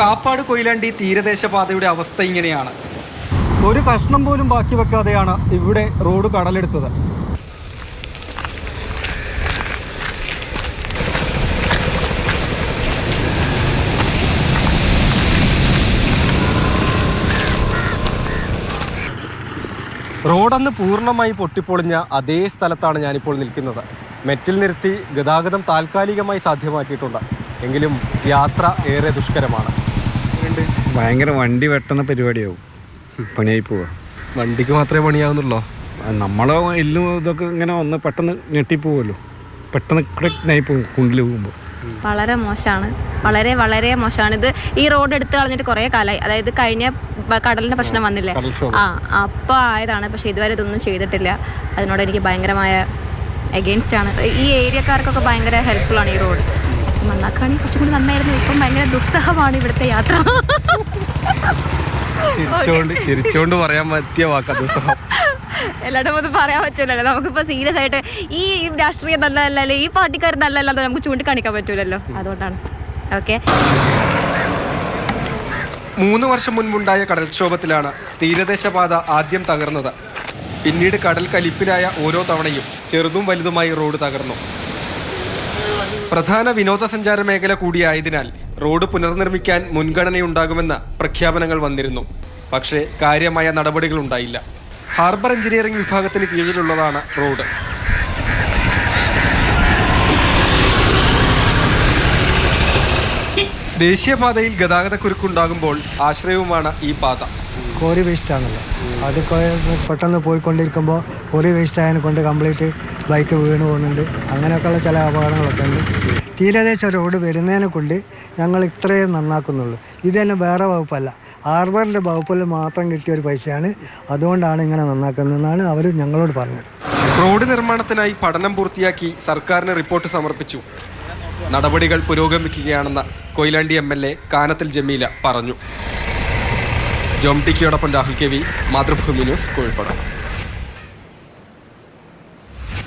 കാപ്പാട് കൊയിലാണ്ടി തീരദേശ പാതയുടെ അവസ്ഥ ഇങ്ങനെയാണ്. ഒരു കഷ്ണം പോലും ബാക്കി വെക്കാതെയാണ് ഇവിടെ റോഡ് കടലെടുത്തത്. റോഡന്ന് പൂർണമായി പൊട്ടിപ്പൊളിഞ്ഞ അതേ സ്ഥലത്താണ് ഞാനിപ്പോൾ നിൽക്കുന്നത്. മെറ്റിൽ നിർത്തി ഗതാഗതം താൽക്കാലികമായി സാധ്യമാക്കിയിട്ടുണ്ട്. എങ്കിലും യാത്ര ഏറെ ദുഷ്കരമാണ്. ഭയങ്കര വണ്ടി വെട്ടുന്ന പരിപാടിയാവും. പണിയായി പോവുക വണ്ടിക്ക് മാത്രമേ പണിയാവുന്നുള്ളോ? നമ്മളോ എല്ലും ഇതൊക്കെ ഇങ്ങനെ ഒന്ന് പെട്ടെന്ന് ഞെട്ടിപ്പോവുമല്ലോ പെട്ടെന്ന് ക്ലിക്കായി പോകും കുണ്ടിൽ പോകുമ്പോൾ വളരെ മോശമാണ് വളരെ വളരെ മോശമാണ് ഇത് ഈ റോഡ് എടുത്തു കളഞ്ഞിട്ട് കുറേ കാലമായി അതായത് കഴിഞ്ഞ കടലിന്റെ പ്രശ്നം വന്നില്ലേ? ആ അപ്പോൾ ആയതാണ്. പക്ഷെ ഇതുവരെ ഇതൊന്നും ചെയ്തിട്ടില്ല. അതിനോട് എനിക്ക് ഭയങ്കരമായ എഗെയിൻസ്റ്റ് ആണ്. ഈ ഏരിയക്കാർക്കൊക്കെ ഭയങ്കര ഹെൽപ്ഫുൾ ആണ് ഈ റോഡ്. നന്നാക്കുകയാണെങ്കിൽ കുറച്ചും കൂടി നന്നായിരുന്നു. ഇപ്പം ഭയങ്കര ദുസ്സഹമാണ് ഇവിടുത്തെ യാത്ര. ചിരിച്ചോണ്ട് പറയാൻ പറ്റിയ വാക്ക് ദുസ്സഹം. എല്ലായിടും ഒന്നും പറയാൻ പറ്റൂലല്ലോ. നമുക്കിപ്പോൾ സീരിയസ് ആയിട്ട് ഈ രാഷ്ട്രീയം നല്ലതല്ല അല്ലെ? ഈ പാർട്ടിക്കാർ നല്ലതല്ല എന്ന് നമുക്ക് ചൂണ്ടിക്കാണിക്കാൻ പറ്റൂലല്ലോ. അതുകൊണ്ടാണ്. ഓക്കെ മൂന്ന് വർഷം മുൻപുണ്ടായ കടൽക്ഷോഭത്തിലാണ് തീരദേശപാത ആദ്യം തകർന്നത്. പിന്നീട് കടൽ കലിപ്പിലായ ഓരോ തവണയും ചെറുതും വലുതുമായി റോഡ് തകർന്നു. പ്രധാന വിനോദസഞ്ചാര മേഖല കൂടിയായതിനാൽ റോഡ് പുനർനിർമ്മിക്കാൻ മുൻഗണനയുണ്ടാകുമെന്ന പ്രഖ്യാപനങ്ങൾ വന്നിരുന്നു. പക്ഷേ കാര്യമായ നടപടികൾ ഉണ്ടായില്ല. ഹാർബർ എഞ്ചിനീയറിംഗ് വിഭാഗത്തിന് കീഴിലുള്ളതാണ് റോഡ്. ദേശീയപാതയിൽ ഗതാഗതക്കുരുക്കുണ്ടാകുമ്പോൾ ആശ്രയവുമാണ് ഈ പാത. കോറി വേസ്റ്റ് ആണല്ലോ. അത് പെട്ടെന്ന് പോയിക്കൊണ്ടിരിക്കുമ്പോൾ കോറി വേസ്റ്റ് ആയതിനെ കൊണ്ട് കംപ്ലീറ്റ് ബൈക്ക് വീണ് പോകുന്നുണ്ട്. അങ്ങനെയൊക്കെയുള്ള ചില അപകടങ്ങളൊക്കെ ഉണ്ട്. തീരദേശ റോഡ് വരുന്നതിനെ കൊണ്ട് ഞങ്ങൾ ഇത്രയും നന്നാക്കുന്നുള്ളൂ. ഇത് തന്നെ വേറെ വകുപ്പല്ല. ആർബറിന്റെ വകുപ്പിൽ മാത്രം കിട്ടിയ ഒരു പൈസയാണ്. അതുകൊണ്ടാണ് ഇങ്ങനെ നന്നാക്കുന്നതെന്നാണ് അവർ ഞങ്ങളോട് പറഞ്ഞത്. റോഡ് നിർമ്മാണത്തിനായി പഠനം പൂർത്തിയാക്കി സർക്കാരിന് റിപ്പോർട്ട് സമർപ്പിച്ചു. നടപടികൾ പുരോഗമിക്കുകയാണെന്ന് Koyilandy M L A Kanathil Jameela പറഞ്ഞു. ജോം ടിക്കിയോടൊപ്പം Rahul K V Mathrubhumi news Kozhikode.